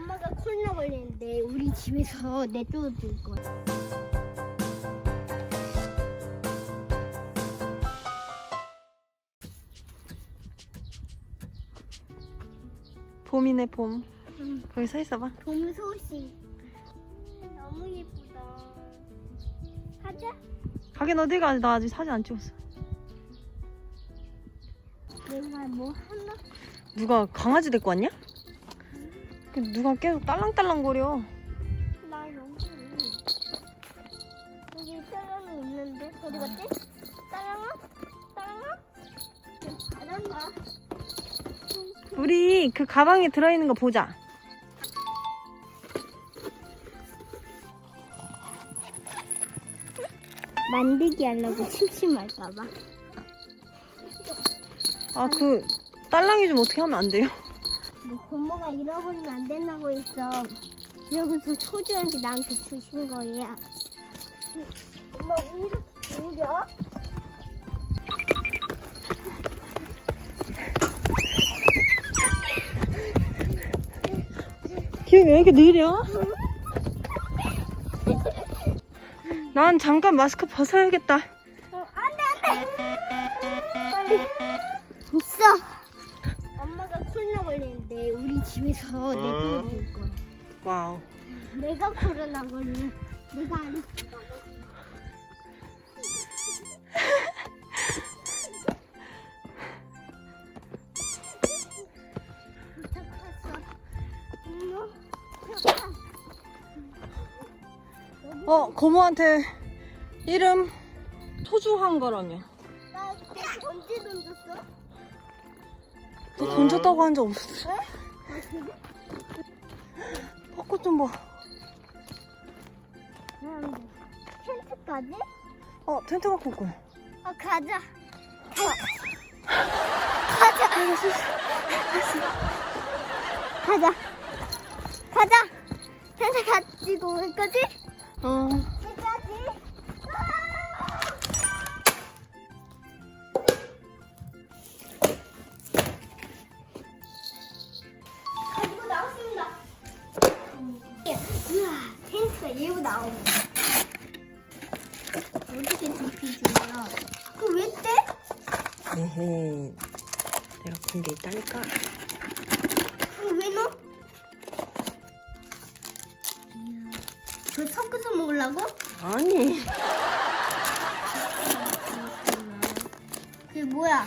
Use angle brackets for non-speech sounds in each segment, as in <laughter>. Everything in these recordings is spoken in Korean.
엄마가 코로나 걸리는데 우리 집에서 <laughs> 내쫓을 거야. 봄이네 봄. 응. 거기 서 있어봐. 봄 소식. 너무 예쁘다. 하자. 가긴 어디 가? 나 아직 사진 안 찍었어. 내가 뭐 하나? 누가 강아지 데리고 왔냐? 그 누가 계속 딸랑딸랑거려. 나 여기. 여기 사람이 있는데 어디 갔지? 따랑아? 따랑아? 따랑아? 우리 그 가방에 들어있는 거 보자. 만들기 하려고 심심할까봐. 아 그 딸랑이 좀 어떻게 하면 안 돼요? 뭐 고모가 잃어버리면 안 된다고 했어. 그러고서 초주한테 나한테 주신 거야. 엄마 우리 우려? 기억이 왜 이렇게 느려? 난 잠깐 마스크 벗어야겠다. 어, 안돼 안돼. 빨리. 있어. 걸리는데 우리 집에서 내쫓을 거야. 와우. 내가 코로나 걸리면 내가 안. 어 고모한테 이름 소중한 거라며. 나 언제 던졌어? 너 던졌다고 한 적 없어. 아, 그래? 벚꽃 좀 봐. 음, 텐트까지? 어 텐트 갖고 올걸. 어, 가자. 가자. 가자. 가자. 텐트 가지고 올 거지? 어. 어떻게 눕히주냐? 그거 왜 떼? 에헤. 내가 본게 있다니까. 그거 왜 넣어? 저 섞어서 먹으려고? 아니. 그게 뭐야?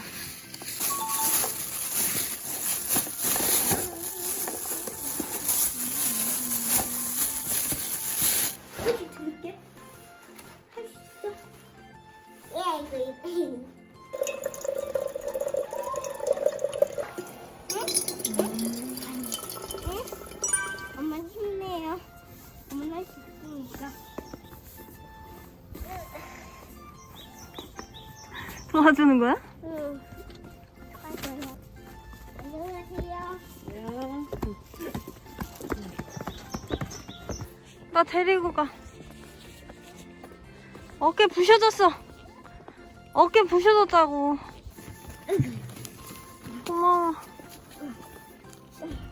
있으니까. 도와주는 거야? 나 데리고 가. 어깨 부셔졌어. 어깨 부셔졌다고. 고마워.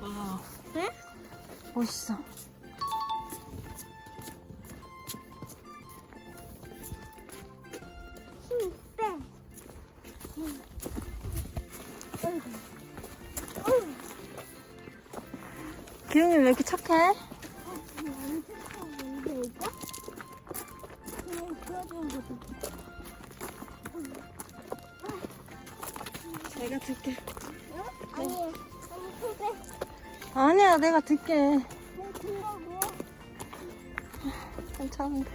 와, 응? 멋있어. 거지. 내가 들게. 응? 아니. 아니야, 내가 들게. 괜찮은데.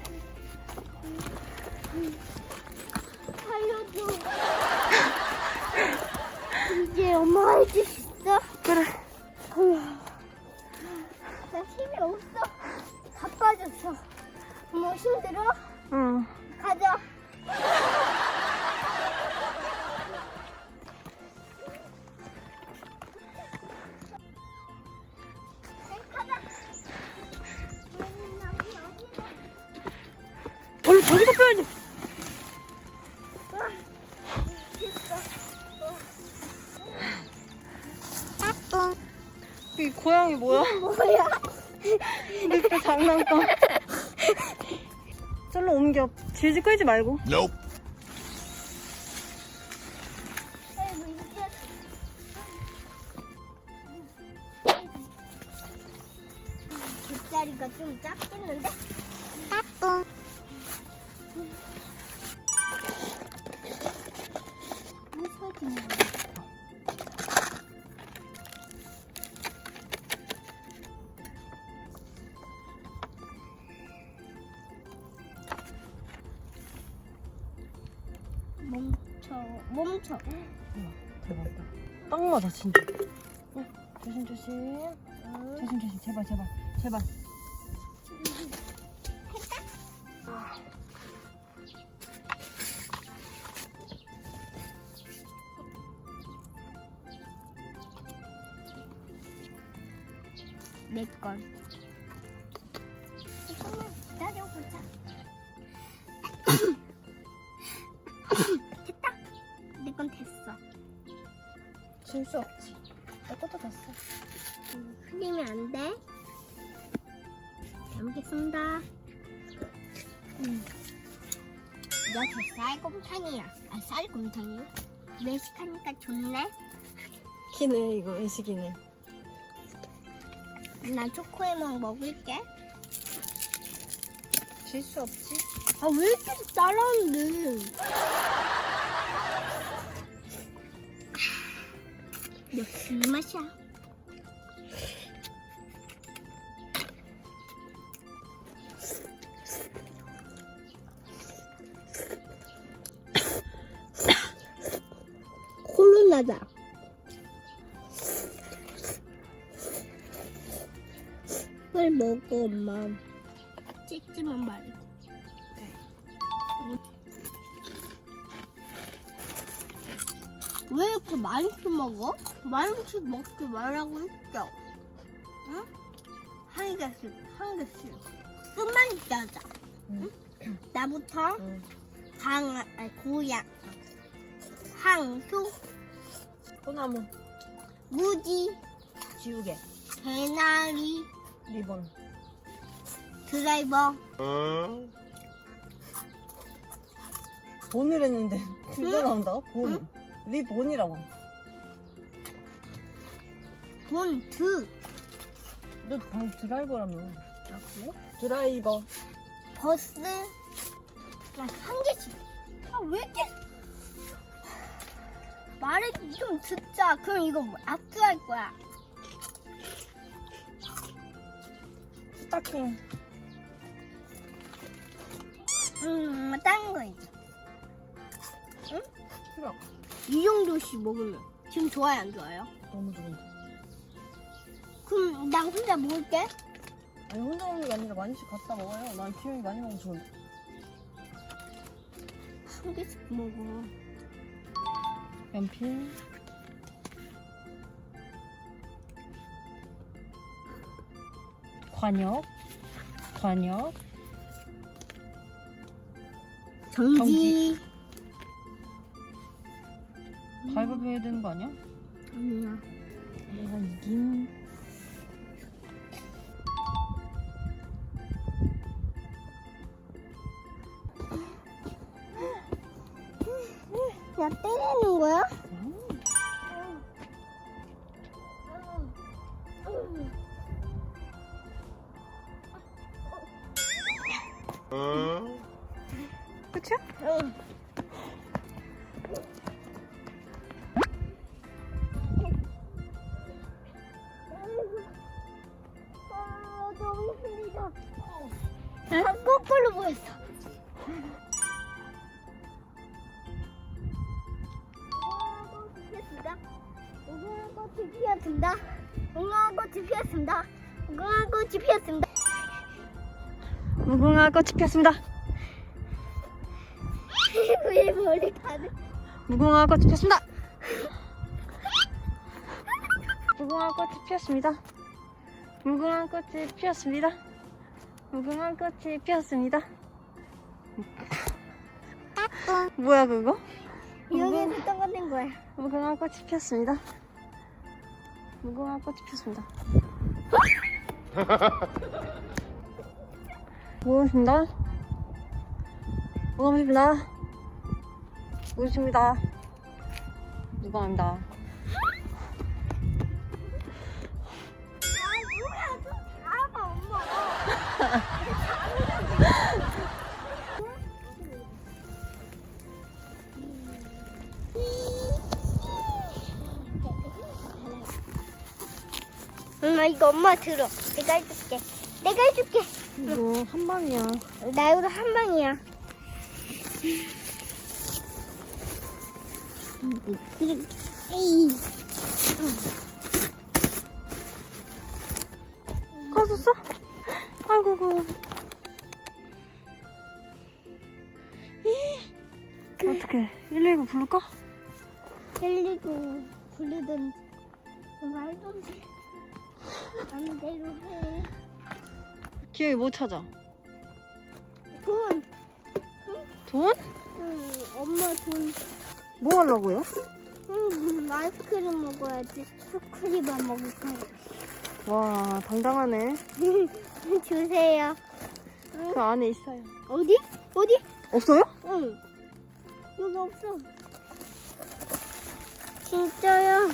살려줘. 이제 엄마가 해줄 수 저기서 빼야지. 이 고양이 뭐야? 뭐야? 늑대 장난감. 절로 옮겨. 질질 끌지 말고. Nope. 뒷다리가 좀 작겠는데? 멈춰. 대박이다. 딱 맞아, 진짜. 어, 조심 조심. 조심 조심. 제발, 제발. 제발. 내 건. 다. 음. 이렇게 쌀곰탕이야. 아, 쌀곰탕이야? 외식하니까 좋네. 키네, 이거 외식이네. 나 초코에만 먹을게. 질 수 없지. 아, 왜 이렇게 따라하는데? 역시 이 맛이야. 뭘 먹어, 엄마. 찍지만 말고. 왜 이렇게 많이씩 먹어? 많이씩 먹지 말라고 했죠. 응? 한 개씩, 한 개씩. 끝만 있자자. 응. 나부터 응. 강, 아니, 고양, 항수, 소나무, 무지, 지우개, 개나리, 리본. 드라이버, Huh? 본을 했는데 <laughs> 둘다 나온다고? 본. 리본이라고. 본드, 너 방금 드라이버라며. 아, 그래? 드라이버. 버스, 아, 한 개씩. 아, 왜 이렇게. 말을 좀 듣자. 그럼 이거 뭐 압수할 거야. 스타킹. 음, 다른 거 이제. 싫어. 이 정도씩 먹으면 지금 좋아요, 안 좋아요? 너무 좋은데. 그럼 나 혼자 먹을게. 아니 혼자 먹는 게 아니라 많이씩 갖다 먹어요. 난 기영이 많이 먹으면 좋은데. 한 개씩 먹어. 연필. 관역. 관역. 정지. 정지. 가위바위보 해야 되는 거 아니야? 아니야. 내가 이긴. 야, 때리는 거야? 피었습니다. 무궁화 꽃이 피었습니다. 왜 머리 가는? 무궁화 꽃이 피었습니다. 무궁화 꽃이 피었습니다. 무궁화 꽃이 피었습니다. 무궁화 꽃이 피었습니다. 뭐야 그거? 여기서 떠가는 거야. 무궁화 꽃이 피었습니다. 무궁화 꽃이 피었습니다. 고맙습니다. 고맙습니다. 고맙습니다. 무방합니다. 엄마 이거 엄마 들어 내가 해줄게 내가 해줄게 이거 한 방이야. 나 이거 한 방이야. 꺼졌어? 아이고, 고 어떻게 119 부를까? 119 부르든 말도 안 돼. 맘대로 해. 기억이 못 찾아. 돈. 돈? 응, 엄마 돈. 뭐 하려고요? 응, 아이스크림 먹어야지. 스크림만 먹을 거야. 와, 당당하네. 주세요. 그 안에 있어요. 어디? 어디? 없어요? 응. 여기 없어. 진짜요?